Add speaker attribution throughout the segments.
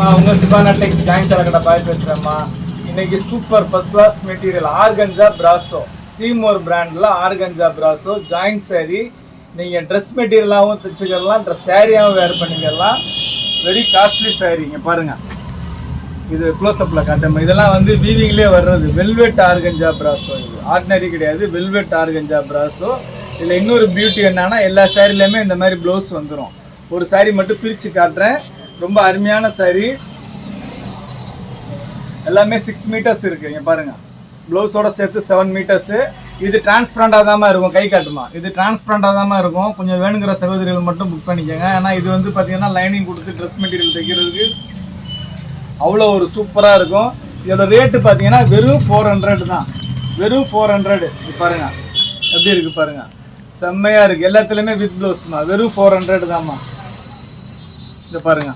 Speaker 1: அம்மா உங்க சிவா நெட்லிக்ஸ் ஜாயின் கடை பாய் பேசுறேம்மா. இன்னைக்கு super first class material organza brasso Seymour பிராண்டில் ஆர்கன்ஜா பிராசோ ஜாயிண்ட் saree. நீங்கள் ட்ரெஸ் மெட்டீரியலாகவும் தைச்சிக்கலாம் ட்ரெஸ் சாரியாகவும் வேர் பண்ணிக்கலாம். வெரி காஸ்ட்லி saree இங்கே பாருங்கள் இது க்ளோஸ்அப்பில் காட்டுமா இதெல்லாம் வந்து வீவிங்லேயே வர்றது. வெல்வெட் ஆர்கஞ்சா பிராசோ இது. ஆர்டினரி கிடையாது வெல்வெட் ஆர்கஞ்சா பிராசோ இதில் இன்னொரு பியூட்டி என்னன்னா எல்லா சாரிலையுமே இந்த மாதிரி ப்ளவுஸ் வந்துடும் ஒரு சாரி மட்டும் பிரித்து காட்டுறேன். ரொம்ப அருமையான saree. எல்லாமே சிக்ஸ் மீட்டர்ஸ் இருக்குது இங்கே பாருங்கள் ப்ளவுஸோட சேர்த்து செவன் மீட்டர்ஸு இது டிரான்ஸ்பரண்டாக தான் இருக்கும் கை காட்டுமா? இது டிரான்ஸ்பரண்டாக தான் இருக்கும். கொஞ்சம் வேணுங்கிற சகோதரிகள் மட்டும் புக் பண்ணிக்கோங்க. ஏன்னா இது வந்து பார்த்தீங்கன்னா லைனிங் கொடுத்து ட்ரெஸ் மெட்டீரியல் தைக்கிறதுக்கு அவ்வளோ ஒரு சூப்பராக இருக்கும். இதோட ரேட்டு பார்த்தீங்கன்னா வெறும் ஃபோர் ஹண்ட்ரட் தான். வெறும் ஃபோர் ஹண்ட்ரடு இது பாருங்கள் எப்படி இருக்குது பாருங்கள் செம்மையாக இருக்குது எல்லாத்துலேயுமே வித் ப்ளவுஸ்மா வெறும் ஃபோர் ஹண்ட்ரட் தான்மா இதை பாருங்க.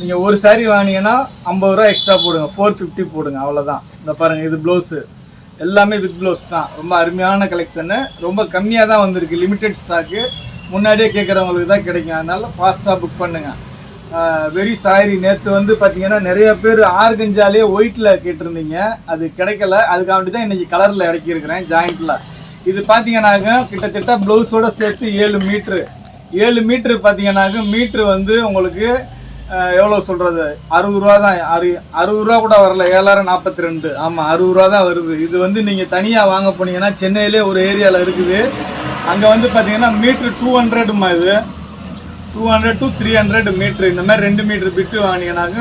Speaker 1: நீங்கள் ஒரு சாரீ வாங்கினீங்கன்னா ஐம்பது ரூபா எக்ஸ்ட்ரா போடுங்க. ஃபோர் ஃபிஃப்டி போடுங்க. அவ்வளோதான் இந்த பாருங்கள் இது ப்ளவுஸு எல்லாமே வித் ப்ளவுஸ் தான். ரொம்ப அருமையான கலெக்ஷனு ரொம்ப கம்மியாக தான் வந்திருக்கு. லிமிடெட் ஸ்டாக்கு முன்னாடியே கேட்குறவங்களுக்கு தான் கிடைக்கும். அதனால் ஃபாஸ்ட்டாக புக் பண்ணுங்கள் வெரி சாரி நேற்று வந்து பார்த்தீங்கன்னா நிறைய பேர் ஆர்கஞ்சாலே ஒயிட்டில் கேட்டிருந்தீங்க. அது கிடைக்கல. அதுக்காண்டி தான் இன்றைக்கி கலரில் இறக்கியிருக்கிறேன் ஜாயிண்ட்டில் இது பார்த்தீங்கன்னாக்க கிட்டத்தட்ட ப்ளவுஸோட சேர்த்து ஏழு மீட்ரு ஏழு மீட்ரு பார்த்தீங்கன்னாக்க மீட்ரு வந்து உங்களுக்கு எவ்வளோ சொல்கிறது அறுபது ரூபா தான். அறு அறுபது ரூபா கூட வரல. ஏழாயிரம் நாற்பத்தி ரெண்டு ஆமாம் அறுபது ரூபா தான் வருது. இது வந்து நீங்கள் தனியாக வாங்க போனீங்கன்னா சென்னையிலே ஒரு ஏரியாவில் இருக்குது. அங்கே வந்து பார்த்தீங்கன்னா மீட்ரு டூ ஹண்ட்ரடுமா இது. Two hundred to three hundred metre இந்த மாதிரி ரெண்டு மீட்ரு பிட்டு வாங்கினீங்கன்னாக்க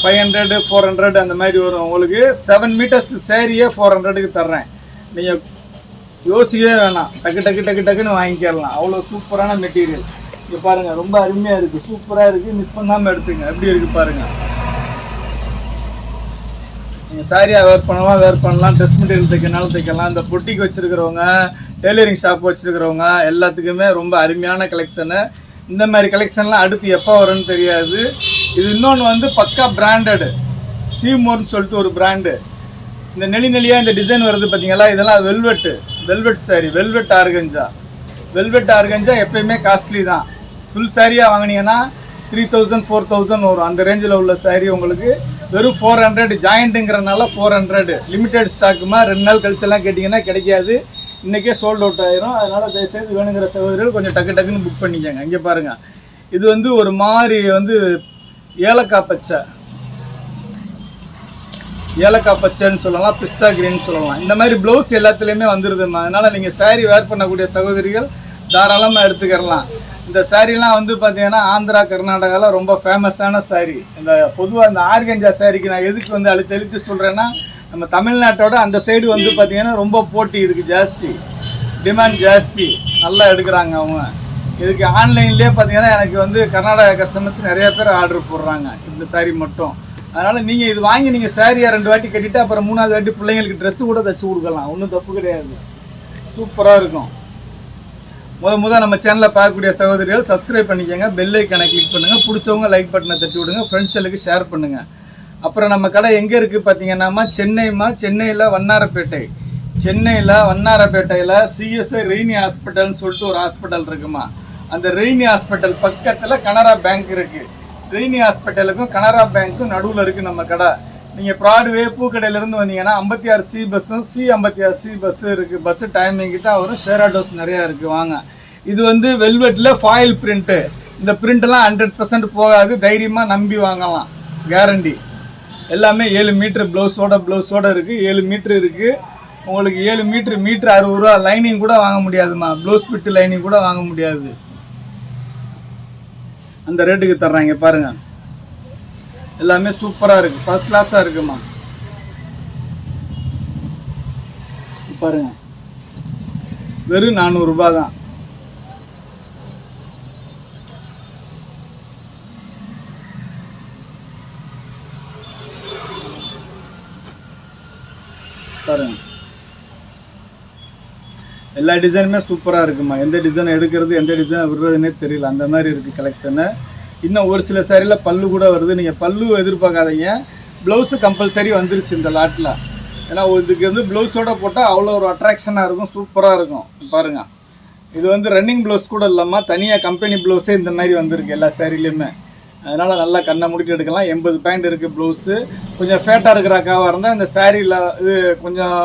Speaker 1: ஃபைவ் ஹண்ட்ரடு ஃபோர் ஹண்ட்ரட் அந்த மாதிரி வரும். உங்களுக்கு செவன் மீட்டர்ஸ் சேரியே ஃபோர் ஹண்ட்ரடுக்கு தர்றேன். நீங்கள் யோசிக்கவே வேணாம். டக்கு டக்கு டக்கு டக்குன்னு வாங்கிக்கிடலாம் அவ்வளோ சூப்பரான மெட்டீரியல். இங்கே பாருங்கள் ரொம்ப அருமையாக இருக்குது சூப்பராக இருக்குது மிஸ் பண்ணாமல் எடுத்துங்க. எப்படி இருக்குது பாருங்கள் நீங்கள் சாரியாக வேர் பண்ணலாம் வேர் பண்ணலாம். ட்ரெஸ் மெட்டீரியல் தைக்கனாலும் தைக்கலாம். இந்த பொட்டிக்கு வச்சுருக்கிறவங்க டெய்லரிங் ஷாப் வச்சுருக்கிறவங்க எல்லாத்துக்குமே ரொம்ப அருமையான கலெக்ஷனு இந்த மாதிரி கலெக்ஷன்லாம் அடுத்து எப்போ வரும்னு தெரியாது. இது இன்னொன்று வந்து பக்கா பிராண்டடு சீமோர்னு சொல்லிட்டு ஒரு பிராண்டு இந்த நெளி நெளியாக இந்த டிசைன் வருது பார்த்தீங்களா இதெல்லாம் velvet velvet saree velvet organza velvet organza எப்பயுமே காஸ்ட்லி தான். ஃபுல் சாரியாக வாங்கினீங்கன்னா த்ரீ தௌசண்ட் ஃபோர் தௌசண்ட் வரும். அந்த ரேஞ்சில் உள்ள saree உங்களுக்கு வெறும் ஃபோர் ஹண்ட்ரட் ஜாயிண்ட்டுங்கிறனால ஃபோர் ஹண்ட்ரட் லிமிடெட் ஸ்டாக்குமா ரெண்டு நாள் கழிச்செல்லாம் கேட்டிங்கன்னா கிடைக்காது. இன்றைக்கே சோல்ட் அவுட் ஆயிரும். அதனால் தயவுசெய்து வேணுங்கிற சகோதரர்கள் கொஞ்சம் டக்கு டக்குன்னு புக் பண்ணிக்கோங்க. இங்கே பாருங்கள் இது வந்து ஒரு மாதிரி வந்து ஏலக்காய் பச்சை. ஏலக்காய் பச்சைன்னு சொல்லலாம் பிஸ்தா கிரீன்னு சொல்லலாம். இந்த மாதிரி ப்ளவுஸ் எல்லாத்துலேயுமே வந்துருதுமா அதனால் நீங்கள் saree வேர் பண்ணக்கூடிய சகோதரிகள் தாராளமாக எடுத்துக்கிறலாம். இந்த சாரீலாம் வந்து பார்த்தீங்கன்னா ஆந்திரா கர்நாடகாவில் ரொம்ப ஃபேமஸான saree. இந்த பொதுவாக இந்த ஆர்கஞ்சா சாரிக்கு நான் எதுக்கு வந்து அழுத்தி எழுத்து சொல்கிறேன்னா நம்ம தமிழ்நாட்டோட அந்த சைடு வந்து பார்த்தீங்கன்னா ரொம்ப போட்டி இருக்குது ஜாஸ்தி. டிமாண்ட் ஜாஸ்தி. நல்லா எடுக்கிறாங்க அவங்க. இதுக்கு ஆன்லைன்லேயே பார்த்தீங்கன்னா எனக்கு வந்து கர்நாடகா கஸ்டமர்ஸ் நிறைய பேர் ஆர்டர் போடுறாங்க இந்த saree மட்டும். அதனால் நீங்கள் இது வாங்கி நீங்கள் சாரியை ரெண்டு வாட்டி கட்டிட்டு அப்புறம் மூணாவது வாட்டி பிள்ளைங்களுக்கு ட்ரெஸ்ஸு கூட தச்சு கொடுக்கலாம். ஒன்றும் தப்பு கிடையாது. சூப்பராக இருக்கும். முத முத நம்ம சேனலில் பார்க்கக்கூடிய சகோதரிகள் சப்ஸ்கிரைப் பண்ணிக்கோங்க பெல் ஐக்கனை கிளிக் பண்ணுங்கள் பிடிச்சவங்க லைக் பட்டனை தட்டி விடுங்க ஃப்ரெண்ட்ஸுகளுக்கு ஷேர் பண்ணுங்கள் அப்புறம் நம்ம கடை எங்கே இருக்குது பார்த்தீங்கன்னாமா சென்னைமா சென்னையில் வண்ணாரப்பேட்டை. சென்னையில் வண்ணாரப்பேட்டையில் சிஎஸ்ஐ ரெய்னி ஹாஸ்பிட்டல்னு சொல்லிட்டு ஒரு ஹாஸ்பிட்டல் இருக்குமா? அந்த ரெய்னி ஹாஸ்பிட்டல் பக்கத்தில் கனரா பேங்க் இருக்குது ரெய்னி ஹாஸ்பிட்டலுக்கும் கனரா பேங்க்கும் நடுவில் இருக்குது நம்ம கடை. நீங்கள் ப்ராட்வே பூக்கடையிலேருந்து வந்தீங்கன்னா ஐம்பத்தி ஆறு சி பஸ்ஸும் சி ஐம்பத்தி ஆறு சி பஸ்ஸு இருக்குது பஸ்ஸு டைமிங் தான் வரும் ஷேர் ஆட்டோஸ் நிறையா இருக்குது வாங்க. இது வந்து வெல்வெட்டில் ஃபாயில் பிரிண்ட்டு இந்த பிரிண்ட்லாம் ஹண்ட்ரட் பர்சன்ட் போகாது. தைரியமாக நம்பி வாங்கலாம். கேரண்டி எல்லாமே ஏழு மீட்ரு ப்ளவுஸோட ப்ளவுஸோட இருக்குது ஏழு மீட்ரு இருக்குது உங்களுக்கு ஏழு மீட்ரு மீட்ரு அறுபது ரூபா லைனிங் கூட வாங்க முடியாதுமா ப்ளவுஸ் பிட்டு லைனிங் கூட வாங்க முடியாது. அந்த ரேட்டுக்கு தர்றாங்க. பாருங்கள் எல்லாமே சூப்பராக இருக்குது ஃபர்ஸ்ட் கிளாஸாக இருக்குமா? பாருங்க. வெறும் நானூறுரூபா தான். பாருங்க. எல்லா டிசைனுமே சூப்பராக இருக்குமா? எந்த டிசைன் எடுக்கிறது எந்த டிசைன் விடுறதுனே தெரியல. அந்த மாதிரி இருக்குது கலெக்ஷனு இன்னும் ஒரு சில சாரியில் பல்லு கூட வருது. நீங்கள் பல்லு எதிர்பார்க்காதீங்க. ப்ளவுஸு கம்பல்சரி வந்துருச்சு இந்த லாட்டில் ஏன்னா இதுக்கு வந்து ப்ளவுஸோட போட்டால் அவ்வளோ ஒரு அட்ராக்ஷனாக இருக்கும் சூப்பராக இருக்கும். பாருங்கள் இது வந்து ரன்னிங் ப்ளவுஸ் கூட இல்லாமல் தனியாக கம்பெனி ப்ளவுஸே இந்த மாதிரி வந்திருக்கு எல்லா சேரீலையுமே அதனால் நல்லா கண்ணை முடிக்க எடுக்கலாம். எண்பது பாயிண்ட் இருக்குது ப்ளவுஸு கொஞ்சம் ஃபேட்டாக இருக்கிற அக்காவாக இருந்தால் இந்த சேரீயில் இது கொஞ்சம்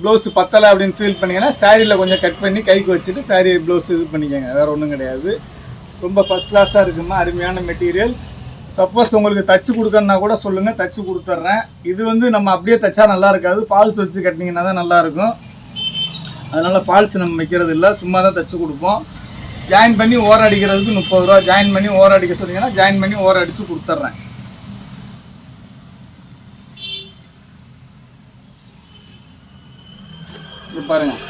Speaker 1: ப்ளவுஸ் பத்தலை அப்படின்னு ஃபீல் பண்ணிங்கன்னா சேரீயில் கொஞ்சம் கட் பண்ணி கைக்கு வச்சுட்டு சாரி ப்ளவுஸ் இது பண்ணிக்கோங்க. வேறு ஒன்றும் கிடையாது. ரொம்ப ஃபஸ்ட் கிளாஸாக இருக்குமா? அருமையான மெட்டீரியல் சப்போஸ் உங்களுக்கு தச்சு கொடுக்கணுன்னா கூட சொல்லுங்கள் தச்சு கொடுத்துட்றேன். இது வந்து நம்ம அப்படியே தச்சா நல்லா இருக்காது. ஃபால்ஸ் வச்சு கட்டினீங்கன்னா தான் நல்லாயிருக்கும் அதனால் ஃபால்ஸ் நம்ம வைக்கிறது இல்லை சும்மா தான் தச்சு கொடுப்போம். ஜாயின் பண்ணி ஓர அடிக்கிறதுக்கு முப்பது ரூபா. ஜாயின் பண்ணி ஓர அடிக்க சொன்னீங்கன்னா ஜாயின் பண்ணி ஓர அடித்து கொடுத்துட்றேன். இது பாருங்கள்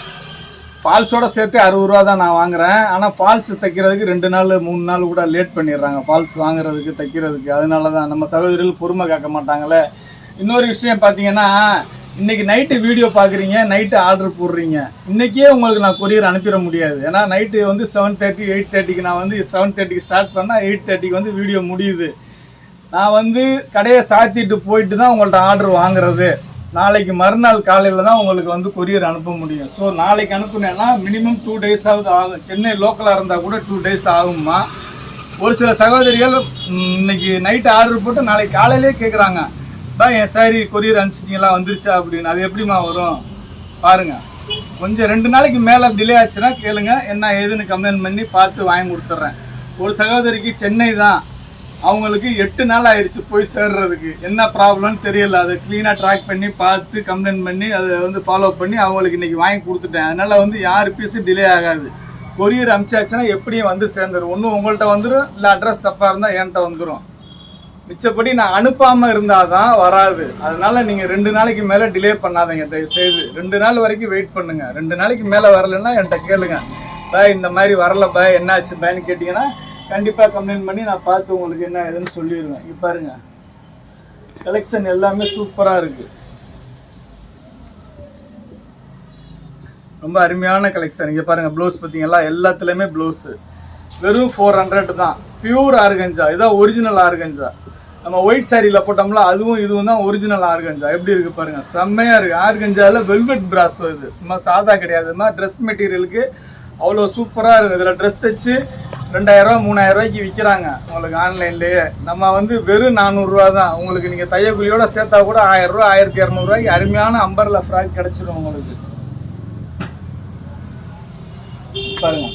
Speaker 1: ஃபால்ஸோட சேர்த்து அறுபது ரூபா தான் நான் வாங்குறேன். ஆனால் ஃபால்ஸ் தைக்கிறதுக்கு ரெண்டு நாள் மூணு நாள் கூட லேட் பண்ணிடுறாங்க. ஃபால்ஸ் வாங்குறதுக்கு தைக்கிறதுக்கு. அதனால தான் நம்ம சகோதரிகள் பொறுமை காக்க மாட்டாங்களே. இன்னொரு விஷயம் பார்த்தீங்கன்னா இன்னைக்கு நைட்டு வீடியோ பார்க்குறீங்க நைட்டு ஆர்டர் போடுறீங்க. இன்றைக்கே உங்களுக்கு நான் கொரியர் அனுப்பிட முடியாது. ஏன்னா நைட்டு வந்து செவன் தேர்ட்டி எயிட் தேர்ட்டிக்கு நான் வந்து செவன் தேர்ட்டிக்கு ஸ்டார்ட் பண்ணால் எயிட் தேர்ட்டிக்கு வந்து வீடியோ முடியுது. நான் வந்து கடையை சாத்திட்டு போயிட்டு தான் உங்கள்ட்ட ஆர்டர் வாங்குறது. நாளைக்கு மறுநாள் காலையில் தான் உங்களுக்கு வந்து கொரியர் அனுப்ப முடியும். ஸோ நாளைக்கு அனுப்புனேன்னா மினிமம் டூ டேஸாவது ஆகும். சென்னை லோக்கலாக இருந்தால் கூட டூ டேஸ் ஆகுமா ஒரு சில சகோதரிகள் இன்னைக்கு நைட்டு ஆர்டர் போட்டு நாளைக்கு காலையிலே கேட்குறாங்க பா என் சாரி கொரியர் அனுப்பிச்சிட்டிங்களா? வந்துருச்சா? அப்படின்னு. அது எப்படிம்மா வரும்? பாருங்க. கொஞ்சம் ரெண்டு நாளைக்கு மேலே டிலே ஆச்சுன்னா கேளுங்க. என்ன ஏதுன்னு கம்ப்ளைண்ட் பண்ணி பார்த்து வாங்கி கொடுத்துட்றேன். ஒரு சகோதரிக்கு சென்னை தான். அவங்களுக்கு எட்டு நாள் ஆயிடுச்சு போய் சேர்றதுக்கு. என்ன ப்ராப்ளம்னு தெரியல. அதை க்ளீனாக ட்ராக் பண்ணி பார்த்து கம்ப்ளைண்ட் பண்ணி அதை வந்து ஃபாலோ பண்ணி அவங்களுக்கு இன்றைக்கி வாங்கி கொடுத்துட்டேன். அதனால் வந்து யார் பீஸும் டிலே ஆகாது. கொரியர் அனுப்பிச்சாச்சுன்னா எப்படியும் வந்து சேர்ந்துடும் ஒன்றும் உங்கள்கிட்ட வந்துடும் இல்லை அட்ரஸ் தப்பாக இருந்தால் என்கிட்ட வந்துடும் மிச்சப்படி நான் அனுப்பாமல் இருந்தால் தான் வராது. அதனால் நீங்கள் ரெண்டு நாளைக்கு மேலே டிலே பண்ணாதீங்க. தயவு செய்து ரெண்டு நாள் வரைக்கும் வெயிட் பண்ணுங்கள் ரெண்டு நாளைக்கு மேலே வரலைன்னா என்கிட்ட கேளுங்க. பாய் இந்த மாதிரி வரல பாய் என்னாச்சு பாய்னு கேட்டிங்கன்னா கண்டிப்பாக கம்ப்ளைண்ட் பண்ணி நான் பார்த்து உங்களுக்கு என்ன ஏதுன்னு சொல்லிடுவேன். இப்போ பாருங்க. கலெக்ஷன் எல்லாமே சூப்பராக இருக்குது ரொம்ப அருமையான கலெக்ஷன் இங்கே பாருங்கள் ப்ளவுஸ் பார்த்தீங்களா? எல்லாத்துலேயுமே ப்ளவுஸு வெறும் ஃபோர் ஹண்ட்ரட் தான். பியூர் ஆர்கஞ்சா இதான் ஒரிஜினல் ஆர்கஞ்சா நம்ம ஒயிட் சாரியில் போட்டோம்ல அதுவும் இதுவும் தான் ஒரிஜினல் ஆர்கஞ்சா எப்படி இருக்குது பாருங்கள் செம்மையாக இருக்குது ஆர்கஞ்சாவில் வெல்வெட் பிராஸோ இது? சும்மா சாதா கிடையாது. ட்ரெஸ் மெட்டீரியலுக்கு அவ்வளோ சூப்பராக இருக்குது இதில் ட்ரெஸ் தைச்சு ரெண்டாயிரரூவா மூணாயிரம் ரூபாய்க்கு விற்கிறாங்க உங்களுக்கு ஆன்லைன்லேயே. நம்ம வந்து வெறும் நானூறுரூவா தான். உங்களுக்கு நீங்கள் தையக்குழியோட சேர்த்தா கூட ஆயிரரூவா ஆயிரத்தி இரநூறுவாய்க்கு அருமையான அம்பர்ல ஃப்ராக் கிடச்சிடும் உங்களுக்கு. பாருங்க.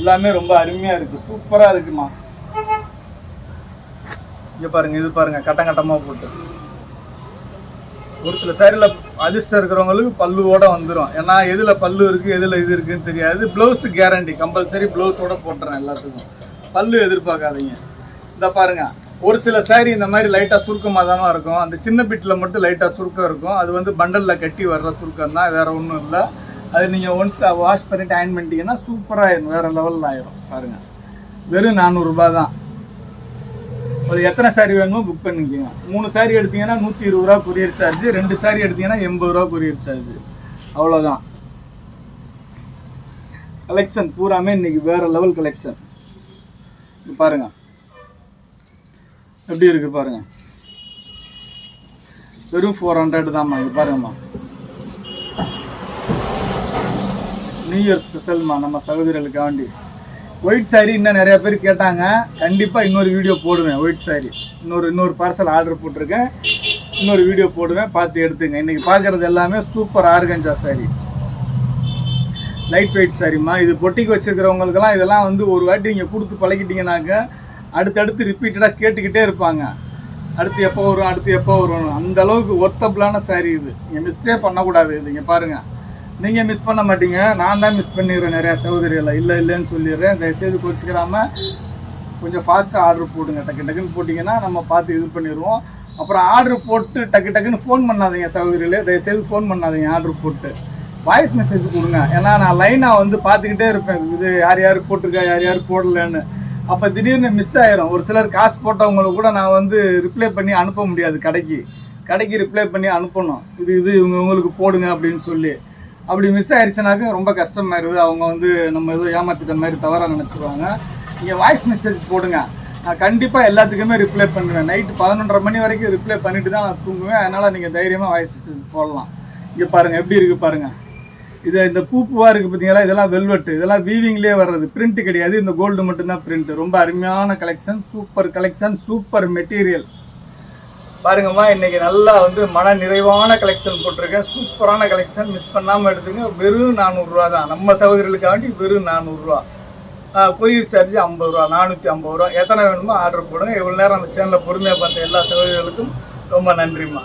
Speaker 1: எல்லாமே ரொம்ப அருமையாக இருக்கு. சூப்பராக இருக்குமா? இங்கே பாருங்க இது பாருங்க கட்டம் கட்டமாக போட்டு. ஒரு சில சாரியில் அதிர்ஷ்டம் இருக்கிறவங்களுக்கு பல்லுவோட வந்துடும் ஏன்னா எதில் பல்லு இருக்குது எதில் இது இருக்குதுன்னு தெரியாது. ப்ளவுஸு கேரண்டி கம்பல்சரி ப்ளவுஸோட போட்டுறேன் எல்லாத்துக்கும். பல்லு எதிர்பார்க்காதீங்க. இந்த பாருங்கள் ஒரு சில saree இந்த மாதிரி லைட்டாக சுருக்கமாக தானே இருக்கும். அந்த சின்ன பிட்டில் மட்டும் லைட்டாக சுருக்கம் இருக்கும். அது வந்து பண்டலில் கட்டி வர்ற சுருக்கம் தான் வேறு ஒன்றும் இல்லை. அது நீங்கள் ஒன்ஸ் வாஷ் பண்ணிவிட்டு அயன் பண்ணிட்டீங்கன்னா சூப்பராக ஆயிடும் வேறு லெவலில் ஆயிரும். பாருங்கள் வெறும் நானூறுரூபா தான். அது எத்தனை சாரி வேணுமோ புக் பண்ணிக்கோங்க. மூணு சாரி எடுத்தீங்கன்னா நூற்றி இருபது ரூபா கொரியர் சார்ஜ் ரெண்டு சாரி எடுத்தீங்கன்னா எண்பது ரூபா கொரியர் சார்ஜ் அவ்வளோதான் கலெக்ஷன் பூராமே இன்னைக்கு வேற லெவல் கலெக்ஷன் பாருங்க. எப்படி இருக்கு பாருங்க. வெறும் ஃபோர் ஹண்ட்ரட் தான்மா இது பாருங்கம்மா. நியூ இயர் ஸ்பெஷல்மா நம்ம சகோதரர்களுக்காண்டி ஒயிட் சாரி இன்னும் நிறைய பேர் கேட்டாங்க. கண்டிப்பாக இன்னொரு வீடியோ போடுவேன் ஒயிட் சாரி இன்னொரு இன்னொரு பார்சல் ஆர்டர் போட்டிருக்கேன். இன்னொரு வீடியோ போடுவேன் பார்த்து எடுத்துங்க. இன்றைக்கி பார்க்குறது எல்லாமே super organza saree light weight சாரிம்மா இது பொட்டிக்கு வச்சிருக்கிறவங்களுக்கெல்லாம் இதெல்லாம் வந்து ஒரு வாட்டி நீங்கள் கொடுத்து பழகிட்டீங்கன்னாக்க அடுத்தடுத்து ரிப்பீட்டடாக கேட்டுக்கிட்டே இருப்பாங்க. அடுத்து எப்போ வரும் அடுத்து எப்போ வரும் அந்த அளவுக்கு ஒர்த்தபிளான சாரி இது. நீங்கள் மிஸ்ஸே பண்ணக்கூடாது. இது இங்கே பாருங்கள் நீங்கள் மிஸ் பண்ண மாட்டீங்க. நான் தான் மிஸ் பண்ணிடுறேன் நிறையா சகோதரிகளை. இல்லை இல்லைன்னு சொல்லிடுறேன். தயவுசெய்து கோச்சிக்கிறாம கொஞ்சம் ஃபாஸ்ட்டாக ஆர்டர் போடுங்க. டக்கு டக்குன்னு போட்டிங்கன்னா நம்ம பார்த்து இது பண்ணிடுவோம். அப்புறம் ஆர்டர் போட்டு டக்கு டக்குன்னு ஃபோன் பண்ணாதீங்க சகோதரிகளே. தயவுசெய்து ஃபோன் பண்ணாதீங்க. ஆர்டர் போட்டு. வாய்ஸ் மெசேஜ் கொடுங்க. ஏன்னா நான் லைனாக வந்து பார்த்துக்கிட்டே இருப்பேன். இது யார் யார் போட்டிருக்கா யார் யார் போடலன்னு. அப்போ திடீர்னு மிஸ் ஆயிரும். ஒரு சிலர் காசு போட்டவங்களுக்கு கூட நான் வந்து ரிப்ளை பண்ணி அனுப்ப முடியாது கடைக்கு. கடைக்கு ரிப்ளை பண்ணி அனுப்பணும். இது இது இவங்க உங்களுக்கு போடுங்க அப்படின்னு சொல்லி. அப்படி மிஸ் ஆயிடுச்சுனாக்க ரொம்ப கஷ்டமாயிருது அவங்க வந்து நம்ம ஏதோ ஏமாத்திட்ட மாதிரி தவறாக நினச்சிருவாங்க. நீங்கள் வாய்ஸ் மெசேஜ் போடுங்க. நான் கண்டிப்பாக எல்லாத்துக்குமே ரிப்ளை பண்ணுவேன். நைட்டு பதினொன்றரை மணி வரைக்கும் ரிப்ளை பண்ணிட்டு தான் தூங்குவேன். அதனால் நீங்கள் தைரியமாக வாய்ஸ் மெசேஜ் போடலாம். இங்கே பாருங்கள் எப்படி இருக்குது பாருங்கள் இது இந்த பூ இருக்குது பார்த்தீங்களா இதெல்லாம் வெல்வெட்டு இதெல்லாம் வீவிங்லேயே வர்றது. பிரிண்ட் கிடையாது. இந்த கோல்டு மட்டும்தான் பிரிண்ட் ரொம்ப அருமையான collection super collection super material பாருங்கம்மா இன்னைக்கு நல்லா வந்து மன நிறைவான கலெக்ஷன் போட்டிருக்கேன். சூப்பரான கலெக்ஷன் மிஸ் பண்ணாமல் எடுத்துங்க வெறும் நானூறுரூவா தான். நம்ம சகோதரிகளுக்காண்டி வெறும் நானூறுரூவா கொரியர் சார்ஜ் ஐம்பது ரூபா நானூற்றி ஐம்பது ரூபா. எத்தனை வேணுமோ ஆர்டர் போடுங்க. இவ்வளோ நேரம் அந்த சேனலில் பொறுமையாக பார்த்த எல்லா சகோதரிகளுக்கும் ரொம்ப நன்றிம்மா.